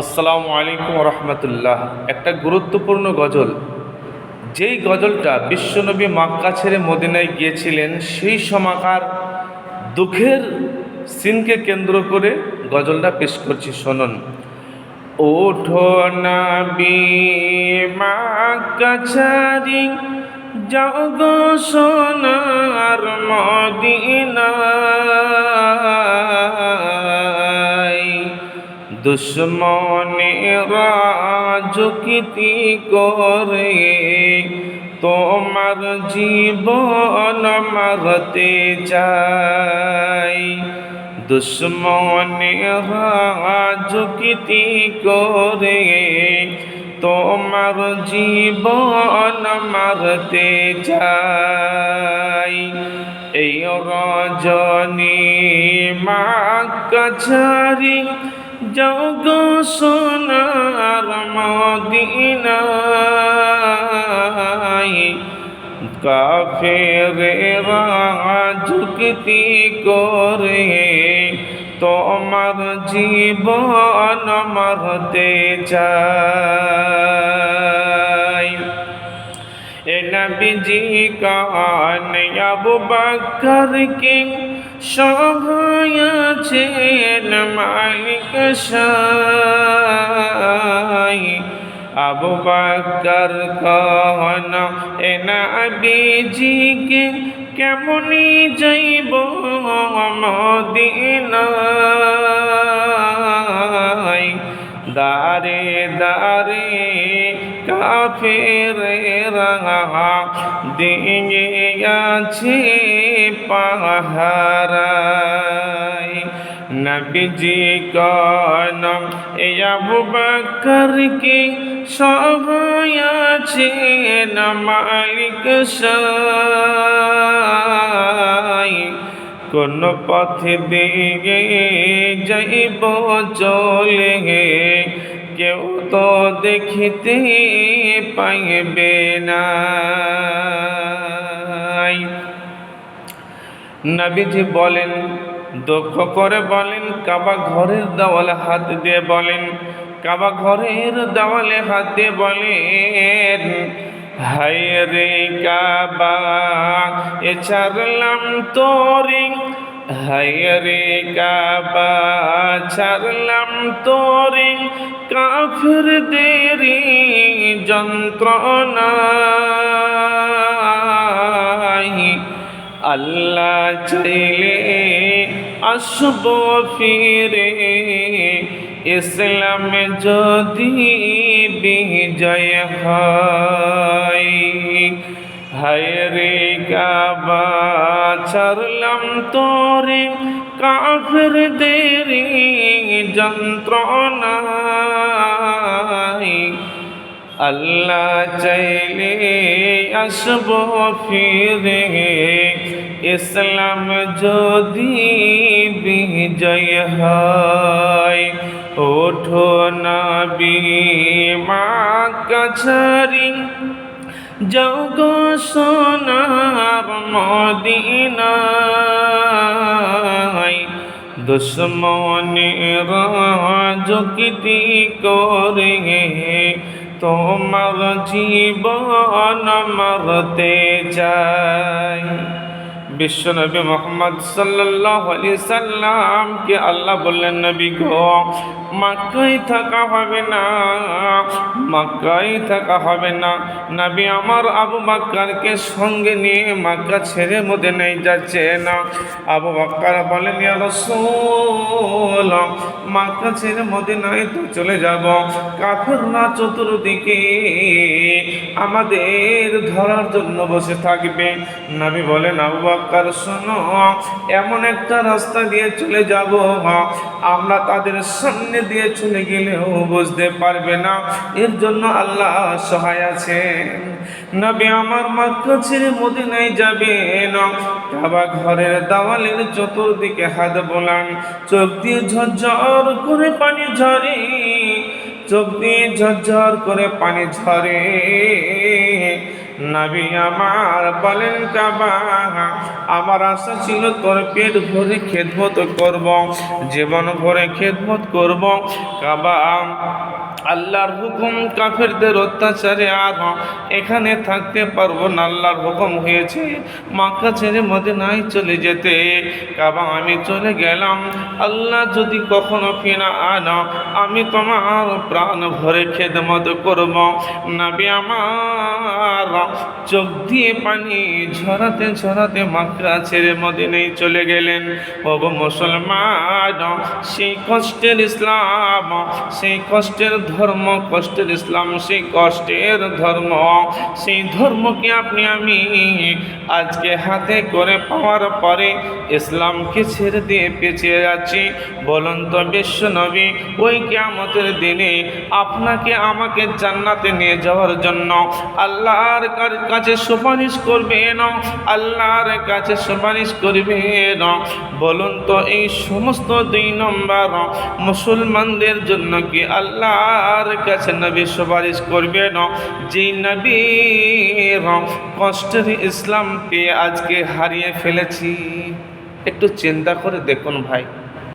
আসসালামু আলাইকুম রহমতুল্লাহ একটা গুরুত্বপূর্ণ গজল। যেই গজলটা বিশ্বনবী মাক্কা ছেড়ে মদিনায় গিয়েছিলেন, সেই সমাকার দুঃখের সিনকে কেন্দ্র করে গজলটা পেশ করছি, শুনুন। ওঠো নাবি মাক্কা যাও গো সোনার মদিনায়। দুশ্মনেরা যুক্তি করে। তোমার জীবন মারতে চাই। দুশ্মনেরা যুক্তি করে। তোমার জীবন মারতে চাই। এই রজনী মা কাছারি যোগ সোনার মদিনায়। কাফেরেরা যুক্তি করে তোমার জীবন মারতে চাই নবীজি কান আবু বকর কে সহায় আছেন মালিক শাই আবু বকর কান এ নবীজি কে কেমনি যাইব মদিনায় দারে দারে কাফের রাঙা দিয়ে আছে পাহারায়। নবীজি কন আবু বকর কি সবাই মালিক কোন পথে দিয়ে যাইব চলে কেউ তো দেখিতে পাইবে না নবীজি বলেন, দুঃখ করে বলেন, কাবা ঘরের দেওয়ালে হাত দিয়ে বলেন, কাবা ঘরের দেওয়ালে হাত দিয়ে বলেন, হায় রে কাবা, এ ছাড়লাম তোরে, হায় রে কাবা ছাড়লাম তোরে কাফের দেরি যন্ত্রণায়। আল্লাহ চাইলে আসব ফিরে ইসলাম যদি বিজয় হয়। হায় রে কাবা, ছাড়লাম তোরে কাফের দেরি যন্ত্রণায়। আল্লাহ চাইলে আসব ফিরে, ইসলাম যদি বিজয় হয়। ওঠো নবী মা কাছারি যোগ সোনার মদিনায়। দুশ্মনের যুক্তি করে তোমার জীবন মরতে চাই। বিশ্বনবী মোহাম্মদ সাল্লাহ আলি সাল্লামকে আল্লাহ বললেন, নবী গো মাক্কাই থাকা হবে না মাক্কাই থাকা হবে না। নবী আমার আবু বাক্কারকে সঙ্গে নিয়ে মাক্কা ছেড়ে মধ্যে নেই যাচ্ছে না। আবু বাক্কার বলেন রাসূল, মাক্কা ছেড়ে মধ্যে নাই তো চলে যাব। কাফের না চতুর্দিকে আমাদের ধরার জন্য বসে থাকবে। নবী বলেন, আবু বাক্কার শোনো, এমন একটা রাস্তা দিয়ে চলে যাব। আমরা তাদের সামনে দিয়ে চলে গেলেও বুঝতে পারবে না। এর জন্য আল্লাহ সহায় আছে নবী আমার মাক্কা ছেড়ে মদিনায় যাবে না কাবা ঘরের দাওয়ালের চতুর্দিকে হাত বোলান। চোখ দিয়ে ঝরঝর করে পানি ঝরে। চোখ দিয়ে ঝরঝর করে পানি ঝরে। নবী আমার বলেন, কাবা, আমার আশা ছিল তোর পেট ভরে খেদমত করব, জীবন ভরে খেদমত করব। কাবা আল্লাহর হুকুম কাফেরদের অত্যাচারে আর এখানে থাকতে পারব না। আল্লাহর হুকুম হয়েছে মাক্কা ছেড়ে মদিনায় চলে যেতে। কাবা আমি চলে গেলাম। আল্লাহ যদি কখনো ফিনা আনা, আমি তোমার প্রাণ ভরে খেদমত করব। নাবি আমার চোখ দিয়ে পানি ঝরাতে ঝরাতে মাক্কা ছেড়ে মদিনায় চলে গেলেন। ওগো মুসলমান, সেই কষ্টের ইসলাম, সেই কষ্টের ধর্ম কষ্টের ইসলাম, সেই কষ্টের ধর্ম। সেই ধর্মকে আপনি, আমি আজকে হাতে করে পাওয়ার পরে ইসলামকে ছেড়ে দিয়ে পেছিয়ে যাচ্ছি। বলুন তো বিশ্ব নবী ওই কেমতের দিনে আপনাকে আমাকে জান্নাতে নিয়ে যাওয়ার জন্য আল্লাহর কাছে সুপারিশ করবেন? আল্লাহর কাছে সুপারিশ করবেন? বলুন তো এই সমস্ত দুই নম্বর মুসলমানদের জন্য কি আল্লাহর কাছে নবী সুপারিশ করবেন যে নবীর কষ্টের ইসলাম পেয়ে আজকে হারিয়ে ফেলেছি। একটু চিন্তা করে দেখুন ভাই।